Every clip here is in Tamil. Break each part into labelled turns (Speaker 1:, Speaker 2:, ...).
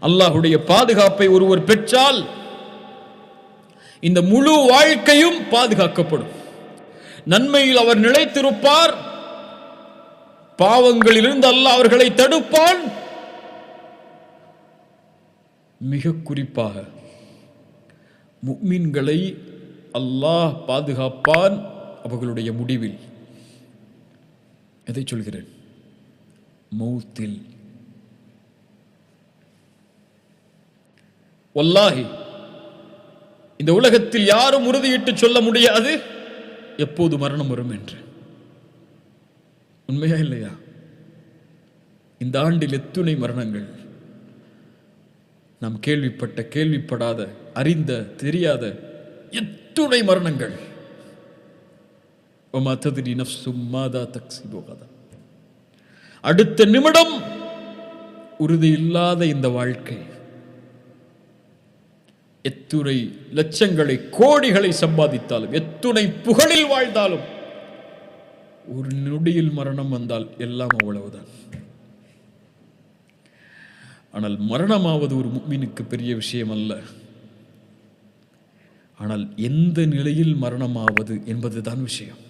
Speaker 1: அல்லாஹுடைய பாதுகாப்பை ஒருவர் பெற்றால் இந்த முழு வாழ்க்கையும் பாதுகாக்கப்படும். நன்மையில் அவர் நிலைத்திருப்பார். பாவங்களிலிருந்து அல்லாஹ் அவர்களை தடுப்பான். மிக குறிப்பாக முக்மீன்களை அல்லாஹ் பாதுகாப்பான் அவர்களுடைய முடிவில். எதை சொல்கிறேன்? மௌத்தில் ஒல்லாஹி இந்த உலகத்தில் யாரும் உறுதியிட்டு சொல்ல முடியாது. எப்போது மரணம் வரும் என்று. உண்மையா இல்லையா? இந்த ஆண்டில் எத்துணை மரணங்கள். நாம் கேள்விப்பட்ட கேள்விப்படாத அறிந்த தெரியாத எத்துணை மரணங்கள். அடுத்த நிமிடம் உறுதி இல்லாத இந்த வாழ்க்கை. எத்துணை லட்சங்களை கோடிகளை சம்பாதித்தாலும் எத்துணை புகழில் வாழ்ந்தாலும் ஒரு நொடியில் மரணம் வந்தால் எல்லாம் அவ்வளவுதான். ஆனால் மரணமாவது ஒரு முக்மீனுக்கு பெரிய விஷயம் அல்ல. ஆனால் எந்த நிலையில் மரணமாவது என்பதுதான் விஷயம்.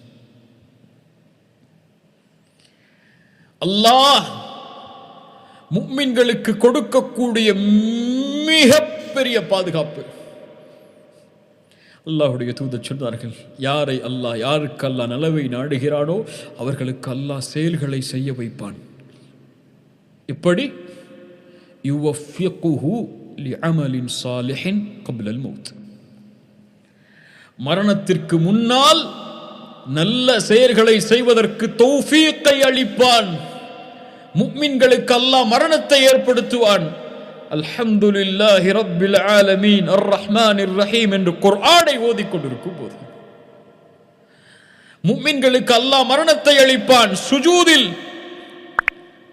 Speaker 1: அல்லாஹ் முக்மின்களுக்கு கொடுக்கக்கூடிய மிகப்பெரிய பாதுகாப்பு. அல்லாஹுடைய தூதர் சொன்னார்கள் யாரை அல்லாஹ் யாருக்கு அல்லாஹ் நலவை நாடுகிறானோ அவர்களுக்கு அல்லாஹ் செயல்களை செய்ய வைப்பான். இப்படி யுவஃபியகுஹு லிஅமலின் சாலிஹின் கப்லல் மௌத். மரணத்திற்கு முன்னால் நல்ல செயல்களை செய்வதற்கு தௌஃபீக்கை அளிப்பான். முக்மின்களுக்கு அல்லாஹ் மரணத்தை ஏற்படுத்துவான். அல்ஹம்துலில்லாஹி ரப்பில் ஆலமீன் அர் ரஹ்மானிர் ரஹீம் என்று குர்ஆனை ஓதிக்கொண்டிருக்கும் போது மும்மின்களுக்கு அல்லாஹ் மரணத்தை அளிப்பான் சுஜூதில்.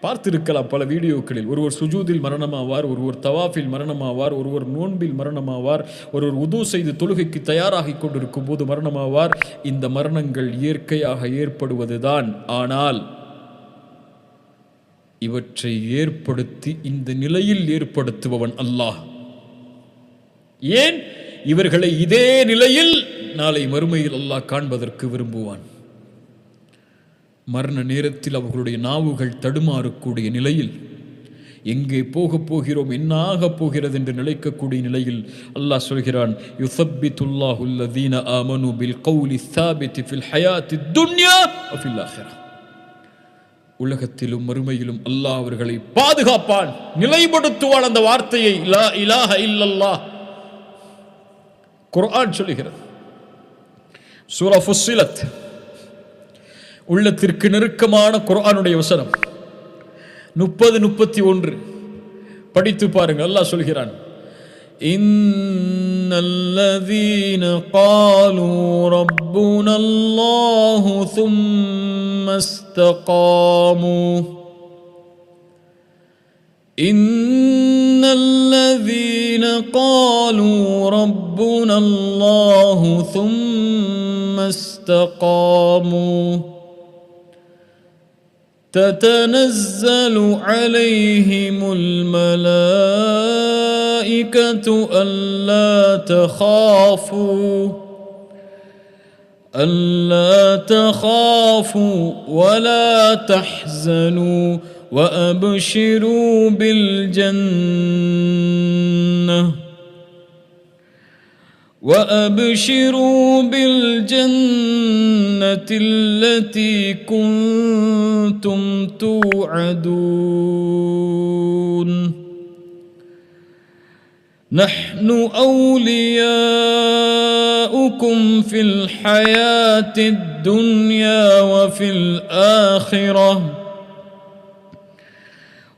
Speaker 1: பார்த்திருக்கலாம் பல வீடியோக்களில் ஒருவர் சுஜூதில் மரணமாவார் ஒருவர் தவாஃபில் மரணமாவார் ஒருவர் நோன்பில் மரணமாவார் ஒருவர் உது செய்து தொழுகைக்கு தயாராகி கொண்டிருக்கும் போது மரணமாவார். இந்த மரணங்கள் இயற்கையாக ஏற்படுவதுதான். ஆனால் இவற்றை ஏற்படுத்தி இந்த நிலையில் ஏற்படுத்துபவன் அல்லாஹ். ஏன்? இவர்களை இதே நிலையில் நாளை மறுமையில் அல்லாஹ் காண்பதற்கு விரும்புவான். மரண நேரத்தில் அவர்களுடைய நாவுகள் தடுமாறக்கூடிய நிலையில் எங்கே போகப் போகிறோம் என்னாகப் போகிறது என்று நிலைக்கக்கூடிய நிலையில் அல்லாஹ் சொல்கிறான் யுசப்பித்துல்லாஹு அல்லதீன ஆமனு பில் கௌலி சாபித் ஃபில் ஹயாத்தி துன்யா ஃபில் ஆஹிரா. உலகத்திலும் மறுமையிலும் அல்லாஹ் அவர்களை பாதுகாப்பான் நிலைப்படுத்துவான் அந்த வார்த்தையை. லா இலாஹ இல்லல்லாஹ். குர்ஆன் சொல்லுகிறது. சூரா ஃபுஸ்ஸிலத். உள்ளத்திற்கு நெருக்கமான குர்ஆனுடைய வசனம். முப்பது முப்பத்தி ஒன்று. படித்து பாருங்க அல்லாஹ் சொல்கிறான். إن الذين قالوا ربنا الله ثم استقاموا إن الذين قالوا ربنا الله ثم استقاموا تتنزل عليهم الملائكة ألا تخافوا ألا تخافوا ولا تحزنوا وأبشروا بالجنة. وأبشروا بالجنة التي كنتم توعدون. نحن أولياؤكم في الحياة الدنيا وفي الآخرة.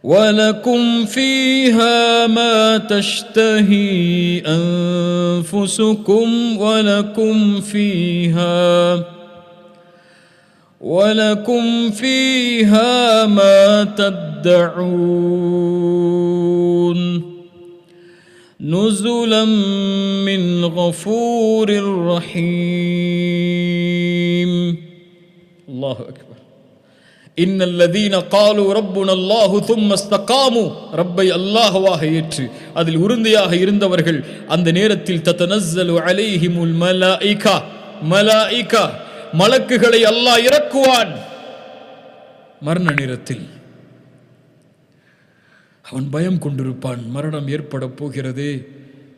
Speaker 1: ولكم فيها ما تشتهي أنفسكم ولكم فيها ولكم فيها ما تدعون نزلا من غفور رحيم الله أكبر. இன்னல்லதீன காலு ரப்புன் அல்லாஹு தும்மஸ்தகாமு ரப்பை அல்லாஹுவாக ஏற்று அதில் உறுதியாக இருந்தவர்கள் அந்த நேரத்தில் தத்தனஸ்ஸலு அலைஹிமுல் மலாயிகா. மலாயிகா மலக்குகளை அல்லாஹ் இறக்குவான். மரண நேரத்தில் அவன் பயம் கொண்டிருப்பான். மரணம் ஏற்பட போகிறதே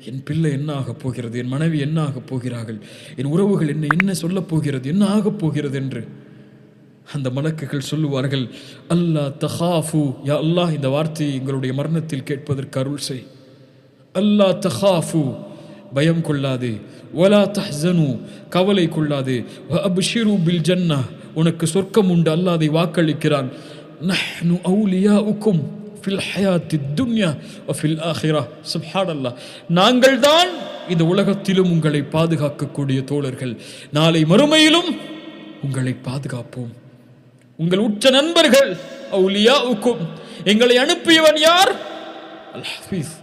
Speaker 1: என் பிள்ளை என்ன ஆகப் போகிறது என் மனைவி என்ன ஆகப் போகிறார்கள் என் உறவுகள் என்ன என்ன சொல்லப் போகிறது என்ன ஆகப் போகிறது என்று. அந்த மலக்குகள் சொல்லுவார்கள் அல்லாஹ் தஹாஃபு யா அல்லாஹ் இந்த வார்த்தையை எங்களுடைய மரணத்தில் கேட்பதற்கு அருள் செய். அல்லா தஹாஃபு பயம் கொள்ளாது. ஒலா தஹ்சனு கவலை கொள்ளாது. அபிஷிரு பில் ஜன்னா உனக்கு சொர்க்கம் உண்டு அல்லாஹ் அதை வாக்களிக்கிறான். நஹ்னு அவுலியாஉக்கும் ஃபில் ஹயாத்தி துன்யா ஃபில் ஆஹிரா. சுப்ஹானல்லாஹ் நாங்கள் தான் இந்த உலகத்திலும் உங்களை பாதுகாக்கக்கூடிய தோழர்கள். நாளை மறுமையிலும் உங்களை பாதுகாப்போம். உங்கள் உற்ற நண்பர்கள் அவுலியாவுக்கும். எங்களை அனுப்பியவன் யார்? அல் ஹஃபீஸ்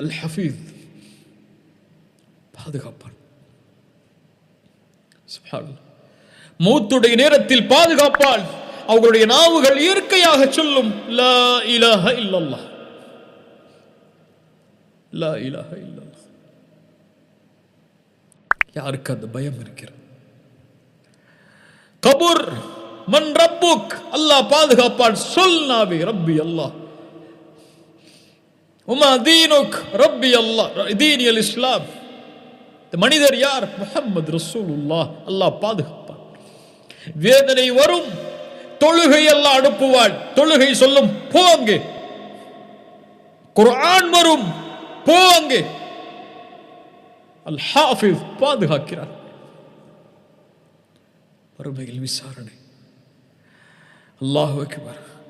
Speaker 1: அல் ஹஃபீஸ் பாதுகாப்பான் மூத்துடைய நேரத்தில் பாதுகாப்பான் அவர்களுடைய நாவுகள் இயற்கையாக சொல்லும் லா இலாஹ இல்லல்லாஹ். லா இலாஹ இல்லல்லாஹ். யாருக்கு அந்த பயம் இருக்கிறது? கபூர் மன் ரப்புக் அல்லாஹ் பாதுகாப்பான் சொல் நாவி ரப்பி அல்லாஹ். உமா தீனுக் ரப்பி அல்லாஹ். தீனி அல் இஸ்லாம். மனிதர் யார்? முகமது ரசூலுல்லா அல்லாஹ் பாதுகாப்பான். வேதனை வரும். தொழுகை எல்லாம் அனுப்புவாள் தொழுகை சொல்லும் போ அங்கே. குர்ஆன் வரும். போ அங்கே. அல் ஹாஃபிஸ் பாதுகாக்கிறார். மறுமையில் விசாரணை. அல்லாஹுக்கு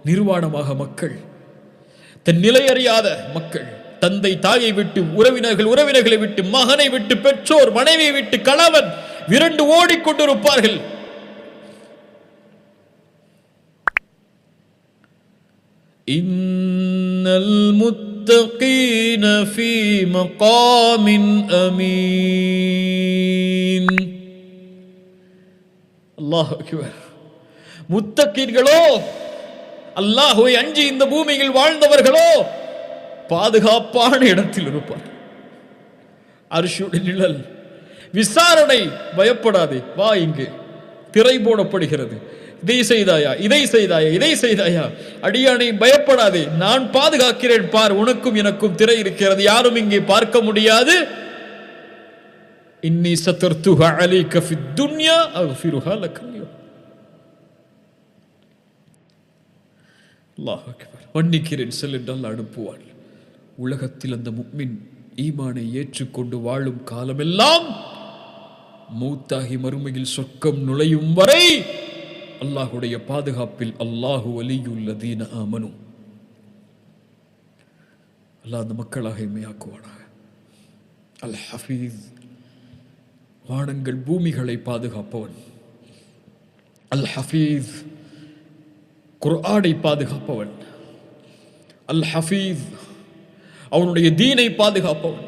Speaker 1: நிர்வாணமாக மக்கள் தன் நிலை அறியாத மக்கள் தந்தை தாயை விட்டு உறவினர்கள் உறவினர்களை விட்டு மகனை விட்டு பெற்றோர் மனைவியை விட்டு கணவன் விரண்டு ஓடிக்கொண்டிருப்பார்கள் இன்னல் முத்தகீன ஃபீ மகாமின் அமீன். அல்லாஹ் முத்தக்கீர்களோ அல்லாஹுவை அஞ்சி இந்த பூமியில் வாழ்ந்தவர்களோ பாதுகாப்பான இடத்தில் இருப்பார். அரிசியுடைய நிழல். விசாரணை பயப்படாதே வா இங்கு. திரை போடப்படுகிறது. இதை செய்தாயா இதை செய்தாயா இதை செய்தாயா. அடியானை பயப்படாதே நான் பாதுகாக்கிறேன் பார் உனக்கும் எனக்கும் திரை இருக்கிறது யாரும் இங்கே பார்க்க முடியாது. இன்னி சத்தர்த்துஹா அலைக ஃபித் துன்யா அஃபிருஹா லக்கல் அல்லாஹ் அக்பர். மன்னிக்கிறேன் செல் என்றால் அனுப்புவாள் உலகத்தில் அந்த முக்மின் ஈமானை ஏற்றுக்கொண்டு வாழும் காலமெல்லாம் மூத்தாகி மறுமையில் சொர்க்கம் நுழையும் வரை அல்லாஹுடைய பாதுகாப்பில் அல்லாஹு வலியுள்ளதீன ஆமனும் அல்லாஹ் அந்த மக்களாக இமையாக்குவானாக அல் ஹஃபீஸ் வானங்கள் பூமிகளை பாதுகாப்பவன். அல் ஹஃபீஸ் குர்ஆனை பாதுகாப்பவன். அல் ஹஃபீஸ் அவனுடைய தீனை பாதுகாப்பவன்.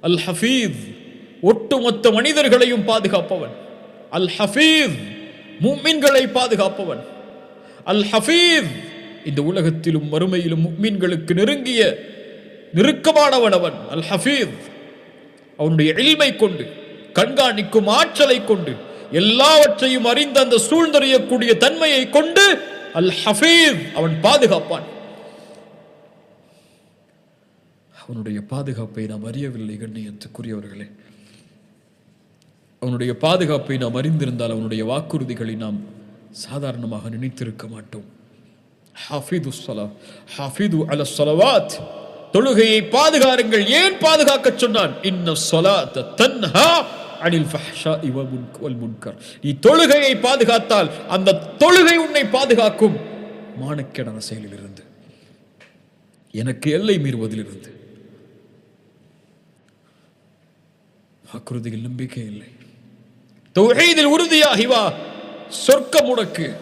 Speaker 1: அல் ஹஃபீஸ் ஒட்டுமொத்த மனிதர்களையும் பாதுகாப்பவன். அல் ஹஃபீஸ் மும்மின்களை பாதுகாப்பவன். அல் ஹஃபீஸ் இந்த உலகத்திலும் மறுமையிலும் முக்மின்களுக்கு நெருங்கிய நெருக்கமானவன் அவன். அல் ஹஃபீஸ் அவனுடைய இல்மை கொண்டு கண்காணிக்கும் ஆற்றலை கொண்டு எல்லாவற்றையும் அறிந்த அந்த சூழ்ந்தறியக்கூடிய தன்மையை கொண்டு அல் ஹஃபீஸ் அவன் பாதுகாப்பான். அவனுடைய பாதுகாப்பை நாம் அறியவில்லை கண்ணியத்துக்குரியவர்களே. அவனுடைய பாதுகாப்பை நாம் அறிந்திருந்தால் அவனுடைய வாக்குறுதிகளை நாம் சாதாரணமாக நினைத்திருக்க மாட்டோம். ஹாஃபிது ஸலா ஹாஃபிது அல சலவாத் தொழுகையை பாதுகாருங்கள் ஏன் பாதுகாக்க சொன்னான்? இன்ன ஸலாத்த தன்ஹா. அனில் ஃபஹ்ஷா இவல் முன்கர். நீ தொழுகையை பாதுகாத்தால் அந்த தொழுகை உன்னை பாதுகாக்கும். மானக்கேடான செயலிலிருந்து. எனக்கு எல்லை மீறுவதிலிருந்து. வாக்குறுதியில் நம்பிக்கை இல்லை. தொகைதில் உறுதியாகி வா. சொர்க்கம் உனக்கு.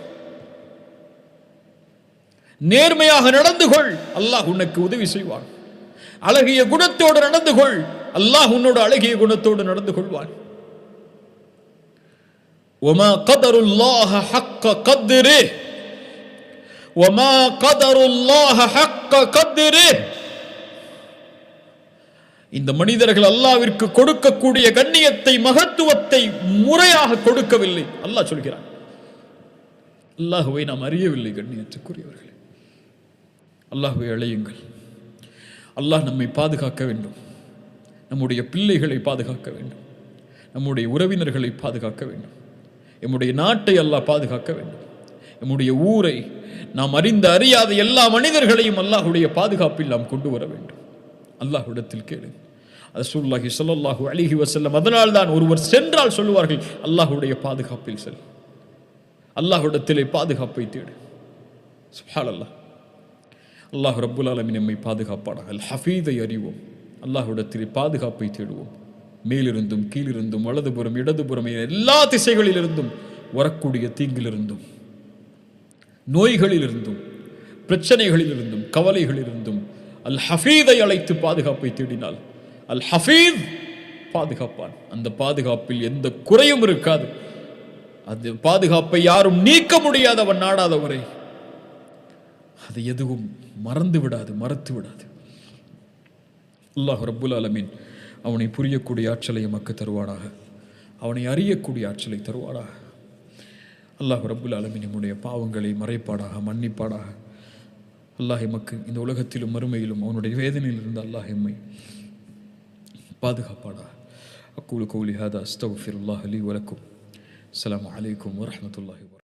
Speaker 1: நேர்மையாக நடந்து கொள். அல்லாஹ் உனக்கு உதவி செய்வான். அழகிய குணத்தோடு நடந்து கொள். அல்லாஹ் உன்னோட அழகிய குணத்தோடு நடந்து கொள்வான். وما قدر الله حق قدره وما قدر الله حق قدره இந்த மனிதர்கள் அல்லாவிற்கு கொடுக்கக்கூடிய கண்ணியத்தை மகத்துவத்தை முறையாக கொடுக்கவில்லை அல்லாஹ் சொல்கிறான் அல்லாஹுவை நாம் அறியவில்லை கண்ணியத்துக்குரியவர்களே அல்லாஹுவை அழையுங்கள் அல்லாஹ் நம்மை பாதுகாக்க வேண்டும் நம்முடைய பிள்ளைகளை பாதுகாக்க வேண்டும் நம்முடைய உறவினர்களை பாதுகாக்க வேண்டும் எம்முடைய நாட்டை அல்லாஹ் பாதுகாக்க வேண்டும். எம்முடைய ஊரை நாம் அறிந்த அறியாத எல்லா மனிதர்களையும் அல்லாஹுடைய பாதுகாப்பில் நாம் கொண்டு வர வேண்டும். அல்லாஹுடத்தில் கேளு. அசூல்லாஹி ஸல்லல்லாஹு அலைஹி வசல்லம் அதனால் தான் ஒருவர் சென்றால் சொல்லுவார்கள் அல்லாஹுடைய பாதுகாப்பில் செல். அல்லாஹுடத்திலே பாதுகாப்பை தேடு. சுப்ஹானல்லாஹ். அல்லாஹ் ரபுல் ஆலமின் நம்மை பாதுகாப்பானாக. அல் ஹஃபீதை அறிவோம். அல்லாஹுடத்திலே பாதுகாப்பை தேடுவோம். மேலிருந்தும் கீழிருந்தும் வலதுபுறம் இடதுபுறம் எல்லா திசைகளிலிருந்தும் வரக்கூடிய தீங்கிலிருந்தும் நோய்களிலிருந்தும் பிரச்சனைகளிலிருந்தும் கவலைகளிலிருந்தும் அல் ஹஃபீதை அழைத்து பாதுகாப்பை தேடினால் அல் ஹஃபீத் பாதுகாப்பான். அந்த பாதுகாப்பில் எந்த குறையும் இருக்காது. அது பாதுகாப்பை யாரும் நீக்க முடியாதவன் நாடாதவரை. அது எதுவும் மறந்து விடாது மறத்து விடாது அல்லாஹ் ரபுல் அலமீன் அவனை புரியக்கூடிய ஆற்றலை எமக்கு தருவானாக. அவனை அறியக்கூடிய ஆற்றலை தருவானாக. அல்லாஹ் ரபுல் ஆலமீன் நம்முடைய பாவங்களை மறைப்பாடாக மன்னிப்பாடாக அல்லாஹ் எமக்கு இந்த உலகத்திலும் மறுமையிலும் அவனுடைய வேதனையிலிருந்து அல்லாஹ் எம்மை பாதுகாப்பாடாக அக்கூலு கௌலி ஹாதா அஸ்தகுஃபிருல்லாஹ் அலி வலக்கும் அலாம் அலைக்கும் வரமத்துல்லாஹி